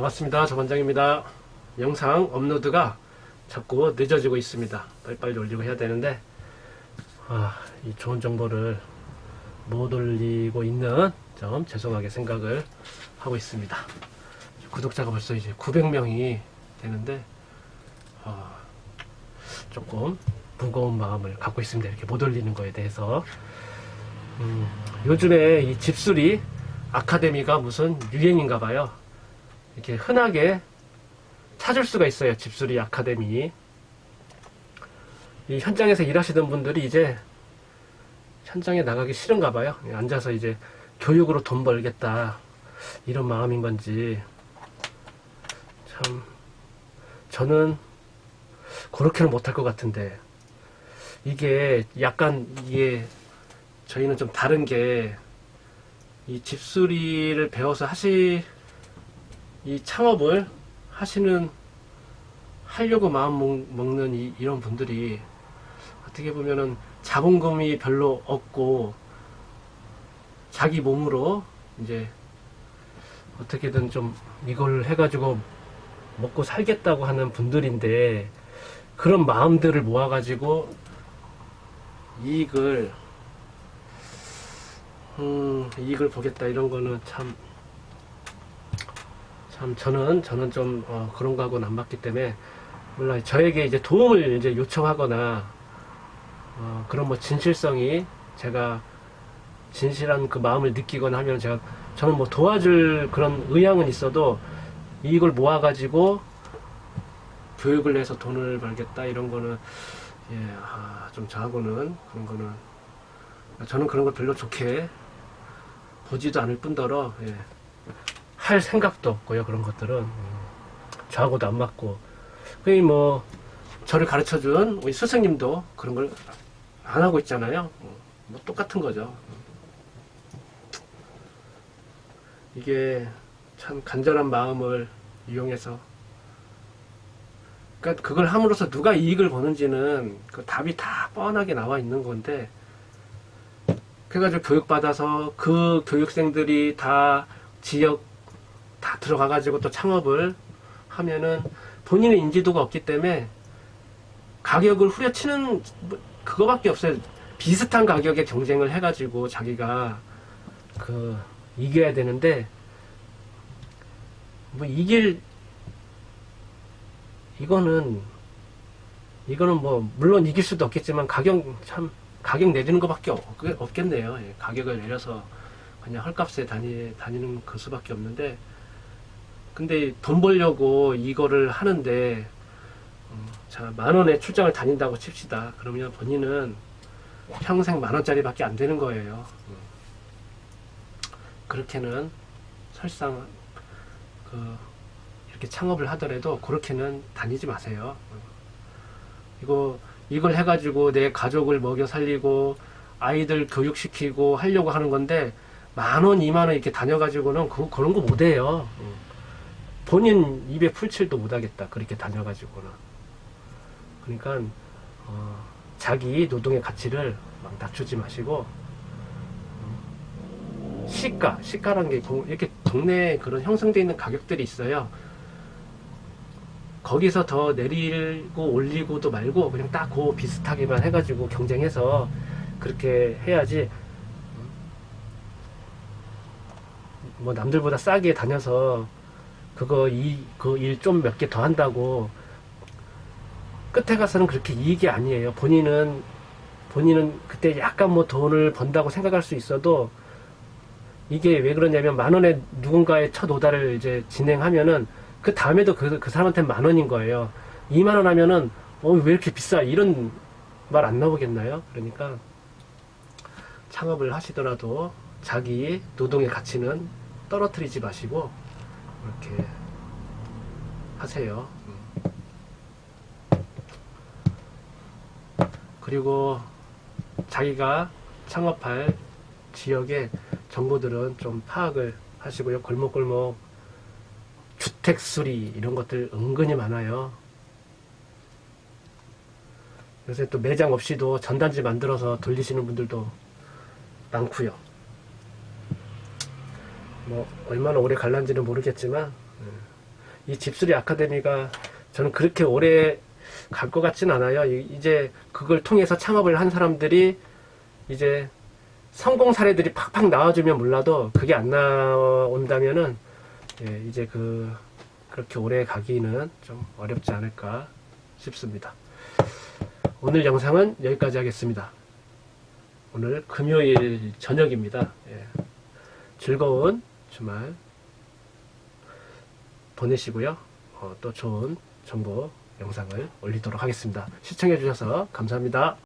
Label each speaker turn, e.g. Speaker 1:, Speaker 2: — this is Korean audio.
Speaker 1: 반갑습니다. 조반장입니다. 영상 업로드가 자꾸 늦어지고 있습니다. 빨리빨리 올리고 해야 되는데, 아, 이 좋은 정보를 못 올리고 있는 점 죄송하게 생각을 하고 있습니다. 구독자가 벌써 이제 900명이 되는데, 아, 조금 무거운 마음을 갖고 있습니다. 이렇게 못 올리는 거에 대해서. 음, 요즘에 이 집수리 아카데미가 무슨 유행인가 봐요. 이렇게 흔하게 찾을 수가 있어요. 집수리 아카데미. 이 현장에서 일하시던 분들이 이제 현장에 나가기 싫은가 봐요. 앉아서 이제 교육으로 돈 벌겠다. 이런 마음인 건지. 참, 저는 그렇게는 못할 것 같은데. 이게 약간 이게 저희는 좀 다른 게 이 집수리를 배워서 하시 이 창업을 하시는 하려고 마음 먹- 먹는 이, 이런 분들이 어떻게 보면은 자본금이 별로 없고 자기 몸으로 이제 어떻게든 좀 이걸 해가지고 먹고 살겠다고 하는 분들인데 그런 마음들을 모아가지고 이익을 음, 이익을 보겠다 이런 거는 참, 참 저는 저는 좀 어, 그런 거하고는 안 맞기 때문에 물론 저에게 이제 도움을 이제 요청하거나 어, 그런 뭐 진실성이 제가 진실한 그 마음을 느끼거나 하면 제가 저는 뭐 도와줄 그런 의향은 있어도 이익을 모아가지고 교육을 해서 돈을 벌겠다 이런 거는 예, 아, 좀 저하고는 그런 거는 저는 그런 걸 별로 좋게 보지도 않을 뿐더러 예, 할 생각도 없고요 그런 것들은. 음, 저하고도 안 맞고. 거의 뭐 저를 가르쳐준 우리 스승님도 그런 걸 안 하고 있잖아요. 어, 뭐 똑같은 거죠. 이게 참 간절한 마음을 이용해서. 그러니까 그걸 함으로써 누가 이익을 보는지는 그 답이 다 뻔하게 나와 있는 건데 그래가지고 교육받아서 그 교육생들이 다 지역 다 들어가가지고 또 창업을 하면은 본인의 인지도가 없기 때문에 가격을 후려치는 뭐 그거밖에 없어요. 비슷한 가격에 경쟁을 해가지고 자기가 그 이겨야 되는데 뭐 이길 이거는 이거는 뭐 물론 이길 수도 없겠지만 가격 참 가격 내리는 것밖에 없, 없겠네요. 예, 가격을 내려서 그냥 헐값에 다니, 다니는 그 수밖에 없는데 근데 돈 벌려고 이거를 하는데 음, 자, 만 원에 출장을 다닌다고 칩시다. 그러면 본인은 평생 만 원짜리밖에 안 되는 거예요. 음. 그렇게는 설상 그 이렇게 창업을 하더라도 그렇게는 다니지 마세요. 음. 이거 이걸 해가지고 내 가족을 먹여 살리고 아이들 교육시키고 하려고 하는 건데 만 원, 이만 원 이렇게 다녀가지고는 그, 그런 거 못해요. 음. 본인 입에 풀칠도 못하겠다. 그렇게 다녀가지고는. 그러니까 어, 자기 노동의 가치를 막 낮추지 마시고 음, 시가, 시가라는 게 동- 이렇게 동네에 그런 형성되어 있는 가격들이 있어요. 거기서 더 내리고 올리고도 말고 그냥 딱 그 비슷하게만 해가지고 경쟁해서 그렇게 해야지 뭐 남들보다 싸게 다녀서 그거 이 그 일 좀 몇 개 더 한다고 끝에 가서는 그렇게 이익이 아니에요. 본인은 본인은 그때 약간 뭐 돈을 번다고 생각할 수 있어도 이게 왜 그러냐면 만 원에 누군가의 첫 오다를 이제 진행하면은 그 다음에도 그, 그 사람한테 만 원인 거예요. 2만 원 하면은 어, 왜 이렇게 비싸? 이런 말 안 나오겠나요? 그러니까 창업을 하시더라도 자기 노동의 가치는 떨어뜨리지 마시고 이렇게 하세요. 음. 그리고 자기가 창업할 지역의 정보들은 좀 파악을 하시고요. 골목골목 주택 수리 이런 것들 은근히 많아요. 요새 또 매장 없이도 전단지 만들어서 돌리시는 분들도 많고요. 뭐 얼마나 오래 갈란지는 모르겠지만 음, 이 집수리 아카데미가 저는 그렇게 오래 갈 것 같진 않아요. 이- 이제 그걸 통해서 창업을 한 사람들이 이제 성공 사례들이 팍팍 나와주면 몰라도 그게 안 나온다면은 예, 이제 그 그렇게 오래 가기는 좀 어렵지 않을까 싶습니다. 오늘 영상은 여기까지 하겠습니다. 오늘 금요일 저녁입니다. 예. 즐거운 주말 보내시고요. 어, 또 좋은 정보 영상을 올리도록 하겠습니다. 시청해 주셔서 감사합니다.